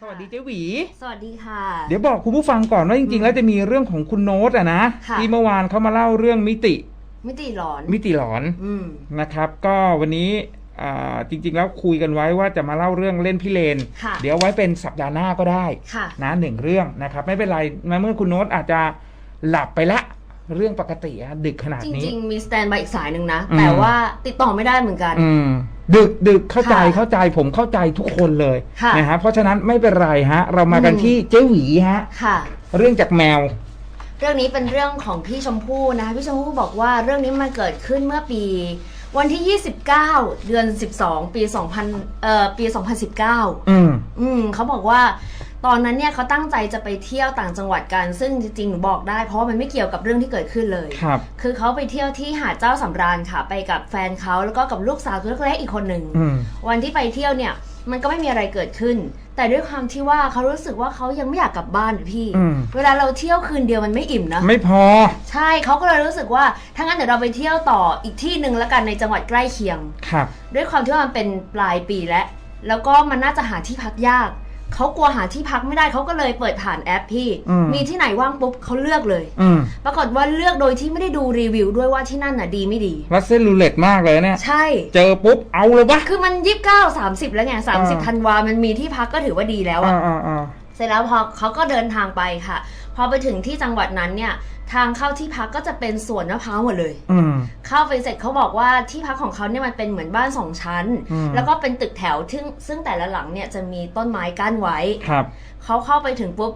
สวัสดีเจ๊หวี สวัสดีค่ะ เดี๋ยวบอกคุณผู้ฟังก่อนว่าจริง ๆ แล้วจะมีเรื่องของคุณโน้ตอะนะค่ะ ที่เมื่อวานเขามาเล่าเรื่องมิติ มิติหลอน มิติหลอนอืม นะครับ ก็วันนี้อ่าจริง ๆ แล้วคุยกันไว้ว่าจะมาเล่าเรื่องเล่นพี่เลน ค่ะ เดี๋ยวไว้เป็นสัปดาห์หน้าก็ได้ ค่ะ นะหนึ่งเรื่องนะครับ ไม่เป็นไรมาเมื่อคุณโน้ตอาจจะหลับไปละ เรื่องปกติอะดึกขนาดจนี้ ริง ๆ มีสแตนบายอีกสายหนึ่งนะ อืม แต่ว่าติดต่อไม่ได้เหมือนกัน อืม ดึกดึกเข้าใจค่ะเข้าใจผมเข้าใจทุกคนเลยค่ะ นะฮะเพราะฉะนั้นไม่เป็นไรฮะ เรามากันอืมที่เจ๊หวีฮะ ค่ะ เรื่องจากแมว เรื่องนี้เป็นเรื่องของพี่ชมพู่นะคะพี่ชมพู่บอกว่าเรื่องนี้มันเกิดขึ้นเมื่อปี วันที่ 29 เดือน 12 ปี 2000เอ่อปี 2019 อืม อืมเขาบอกว่า ตอนนั้นเนี่ยเขาตั้งใจจะไปเที่ยวต่างจังหวัดกัน ซึ่งจริงๆหนูบอกได้ เพราะว่ามันไม่เกี่ยวกับเรื่องที่เกิดขึ้นเลย ครับ คือเขาไปเที่ยวที่หาดเจ้าสำราญค่ะ ไปกับแฟนเขาแล้วก็กับลูกสาวตัวเล็กๆอีกคนหนึ่ง อืม วันที่ไปเที่ยวเนี่ยมันก็ไม่มีอะไรเกิดขึ้น แต่ด้วยความที่ว่าเขารู้สึกว่าเขายังไม่อยากกลับบ้านอะพี่ อืม เวลาเราเที่ยวคืนเดียวมันไม่อิ่มนะ ไม่พอ ใช่เขาก็เลยรู้สึกว่าถ้างั้นเดี๋ยวเราไปเที่ยวต่ออีกที่หนึ่งแล้วกันในจังหวัดใกล้เคียง ครับ ด้วยความที่ว่ามันเป็นปลายปีแล้ว แล้วก็มันน่าจะหาที่พักยาก เขากลัวหาที่พักไม่ได้เขาก็เลยเปิดผ่านแอปพี่ อืม มีที่ไหนว่างปุ๊บเขาเลือกเลย อืมปรากฏว่าเลือกโดยที่ไม่ได้ดูรีวิวด้วยว่าที่นั่นน่ะดีไม่ดี รัสเส้นรูเล็ตมากเลยเนี่ย ใช่ เจอปุ๊บเอาเลยวะคือมันยี่สิบเก้าสามสิบแล้วไงสามสิบอ่า ธันวามันมีที่พักก็ถือว่าดีแล้วอะอ่าอ่าอ่า เสร็จแล้วพอเขาก็เดินทางไปค่ะ พอไปถึงที่จังหวัดนั้นเนี่ย ทางเข้าที่พักก็จะเป็นสวนมะพร้าวหมดเลย อืม เข้าไปเสร็จเขาบอกว่าที่พักของเขาเนี่ยมันเป็นเหมือนบ้านสองชั้น อืม แล้วก็เป็นตึกแถวซึ่งซึ่งแต่ละหลังเนี่ยจะมีต้นไม้กั้นไว้ ครับ เขาเข้าไปถึงปุ๊บ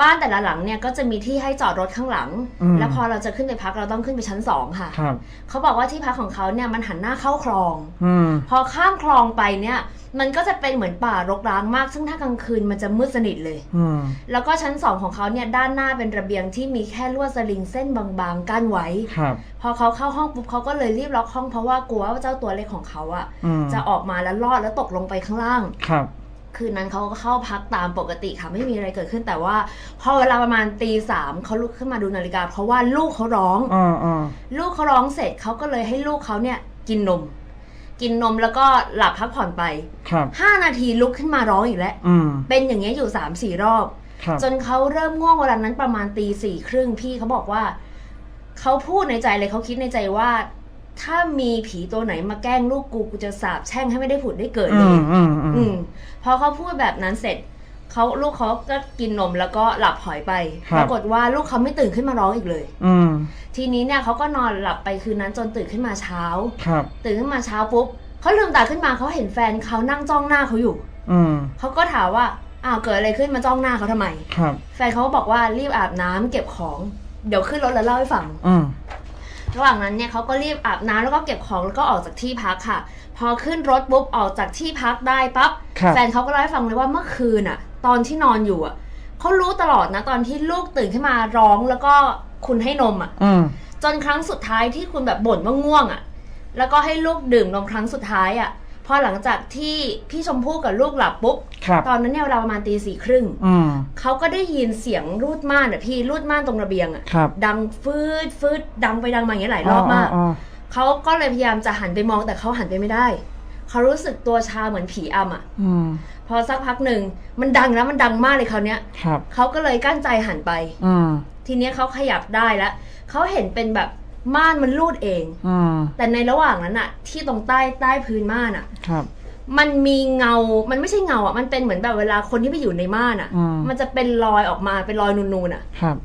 บ้านแต่ละหลังเนี่ยก็จะมีที่ให้จอดรถข้างหลัง อืม แล้วพอเราจะขึ้นไปพักเราต้องขึ้นไปชั้นสองค่ะ ครับ เขาบอกว่าที่พักของเขาเนี่ยมันหันหน้าเข้าคลอง อืม พอข้ามคลองไปเนี่ย มันก็จะเป็นเหมือนป่ารกร้างมาก ซึ่งถ้ากลางคืนมันจะมืดสนิทเลย อืม แล้วก็ชั้นสองของเขาเนี่ยด้านหน้าเป็นระเบียงที่มีแค่ลวดสลิงเส้นบางๆกั้นไว้ ครับ พอเขาเข้าห้องปุ๊บเขาก็เลยรีบล็อกห้องเพราะว่ากลัวว่าเจ้าตัวเล็กของเขาอะอืมจะออกมาแล้วรอดแล้วตกลงไปข้างล่าง ครับ คืนนั้นเขาก็เข้าพักตามปกติค่ะไม่มีอะไรเกิดขึ้นแต่ว่า พอเวลาประมาณตีสามเขาลุกขึ้นมาดูนาฬิกา เพราะว่าลูกเขาร้อง อ่าอ่าลูกเขาร้องเสร็จเขาก็เลยให้ลูกเขาเนี่ยกินนม กินนมแล้วก็หลับพักผ่อนไปครับ ห้านาทีลุกขึ้นมาร้องอีกแล้ว อืมเป็นอย่างเงี้ยอยู่สามสี่รอบ ครับ จนเขาเริ่มง่วงเวลานั้นประมาณตีสี่ครึ่งพี่เขาบอกว่า เขาพูดในใจเลยเขาคิดในใจว่า ถ้ามีผีตัวไหนมาแกล้งลูกกูกูจะสาบแช่งให้ไม่ได้ผุดได้เกิดอืเลยมอืมอือืม มพอเขาพูดแบบนั้นเสร็จเขาลูกเขาก็กินนมแล้วก็หลับหอยไป ครับ ปรากฏว่าลูกเขาไม่ตื่นขึ้นมาร้องอีกเลย อืมทีนี้เนี่ยเขาก็นอนหลับไปคืนนั้นจนตื่นขึ้นมาเช้า ครับ ตื่นขึ้นมาเช้าปุ๊บเขาลืมตาขึ้นมาเขาเห็นแฟนเขานั่งจ้องหน้าเขาอยู่อืมเขาก็ถามว่าอ้าวเกิดอะไรขึ้นมาจ้องหน้าเขาทำไม ครับ แฟนเขาก็บอกว่ารีบอาบน้ำเก็บของ เดี๋ยวขึ้นรถแล้วเล่าให้ฟัง อืม ระหว่างนั้นเนี่ยเขาก็รีบอาบน้ำแล้วก็เก็บของแล้วก็ออกจากที่พักค่ะ พอขึ้นรถปุ๊บออกจากที่พักได้ปั๊บครับ แฟนเขาก็เล่าให้ฟังเลยว่าเมื่อคืนอะตอนที่นอนอยู่อะเขารู้ตลอดนะตอนที่ลูกตื่นขึ้นมาร้องแล้วก็คุณให้นมอะอืม จนครั้งสุดท้ายที่คุณแบบบ่นว่าง่วงอะแล้วก็ให้ลูกดื่มนมครั้งสุดท้ายอะ พอหลังจากที่พี่ชมพู่กับลูกหลับปุ๊บ ครับ ตอนนั้นเนี่ยเวลาประมาณตีสี่ครึ่งอืม เขาก็ได้ยินเสียงรูดม่านอะพี่รูดม่านตรงระเบียงอะครับดังฟืดฟืดดังไปดังมาอย่างเงี้ยหลายรอบมากอ๋อเขาก็เลยพยายามจะหันไปมองแต่เขาหันไปไม่ได้ เขารู้สึกตัวชาเหมือนผีอำอะอืม พอสักพักหนึ่งมันดังแล้วมันดังมากเลยคราวเนี้ยครับ เขาก็เลยกั้นใจหันไป อืม ทีเนี้ยเขาขยับได้แล้วเขาเห็นเป็นแบบ ม่านมันรูดเองอืมแต่ในระหว่างนั้นอะที่ตรงใต้ใต้พื้นม่านอะครับ มันมีเงา มันไม่ใช่เงาอะมันเป็นเหมือนแบบเวลาคนที่ไปอยู่ในม่านอะอืม มันจะเป็นรอยออกมาเป็นรอยนูนๆอะครับ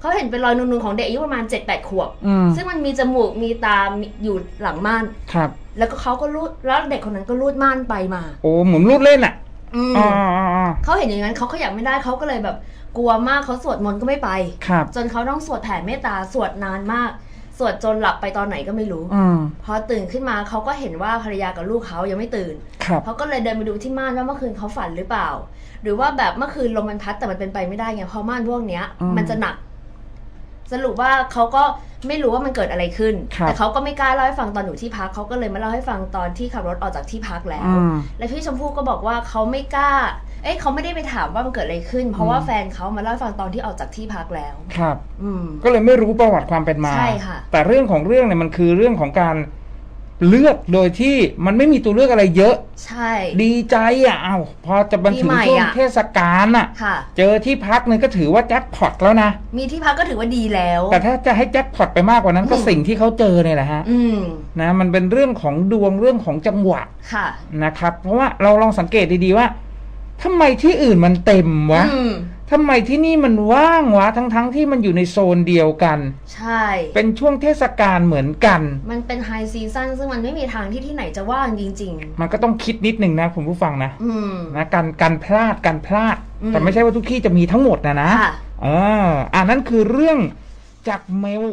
เขาเห็นเป็นรอยนูนๆของเด็กอายุประมาณ7จ็ดแปดขวบ อืมซึ่งมันมีจมูกมีตามีอยู่หลังม่าน ครับ แล้วก็เขาก็รูดแล้วเด็กคนนั้นก็รูดม่านไปมา โอ้เหมือนรูดเล่นอะอืมอ๋ออ๋ออ๋อเขาเห็นอย่างนั้นเขาขยับไม่ได้เขาก็เลยแบบ กลัวมากเขาสวดมนต์ก็ไม่ไป ครับ จนเขาต้องสวดแผ่เมตตาสวดนานมาก สวดจนหลับไปตอนไหนก็ไม่รู้ อืม พอตื่นขึ้นมาเขาก็เห็นว่าภรรยากับลูกเขายังไม่ตื่น ครับ เขาก็เลยเดินไปดูที่ม่านว่าเมื่อคืนเขาฝันหรือเปล่า หรือว่าแบบเมื่อคืนลมมันพัดแต่มันเป็นไปไม่ได้ไงเพราะม่านพวกเนี้ย อืมมันจะหนัก สรุปว่าเขาก็ไม่รู้ว่ามันเกิดอะไรขึ้น ครับ แต่เขาก็ไม่กล้าเล่าให้ฟังตอนอยู่ที่พักเขาก็เลยมาเล่าให้ฟังตอนที่ขับรถออกจากที่พักแล้ว อืม และพี่ชมพู่ก็บอกว่าเขาไม่กล้า เอ้ยเขาไม่ได้ไปถามว่ามันเกิดอะไรขึ้น เพราะว่าอืมแฟนเขามาเล่าให้ฟังตอนที่ออกจากที่พักแล้ว ครับ อืม ก็เลยไม่รู้ประวัติความเป็นมา ใช่ค่ะ แต่เรื่องของเรื่องเนี่ยมันคือเรื่องของการเลือกโดยที่มันไม่มีตัวเลือกอะไรเยอะ ใช่ ดีใจอะเอ้าพอจะบรรถึงปีใหม่ช่วงอะ เทศกาลอะ ค่ะ เจอที่พักนึงก็ถือว่าแจ็คพอตแล้วนะ มีที่พักก็ถือว่าดีแล้ว แต่ถ้าจะให้แจ็คพอตไปมากกว่านั้นก็อืม สิ่งที่เขาเจอเนี่ยแหละฮะอืม นะมันเป็นเรื่องของดวงเรื่องของจังหวะค่ะ นะครับ เพราะว่าเราลองสังเกตดีๆว่า ทำไมที่อื่นมันเต็มวะอืมทำไมที่นี่มันว่างวะ ทั้งๆที่มันอยู่ในโซนเดียวกัน ใช่ เป็นช่วงเทศกาลเหมือนกัน มันเป็นไฮซีซั่นซึ่งมันไม่มีทางที่ที่ไหนจะว่างจริง มันก็ต้องคิดนิดนึงนะคุณผู้ฟังนะๆ อืม นะการการพลาดการพลาด อืม แต่ไม่ใช่ว่าทุกที่จะมีทั้งหมดนะนะ ค่ะ เอออันนั้นคือเรื่องจากเมล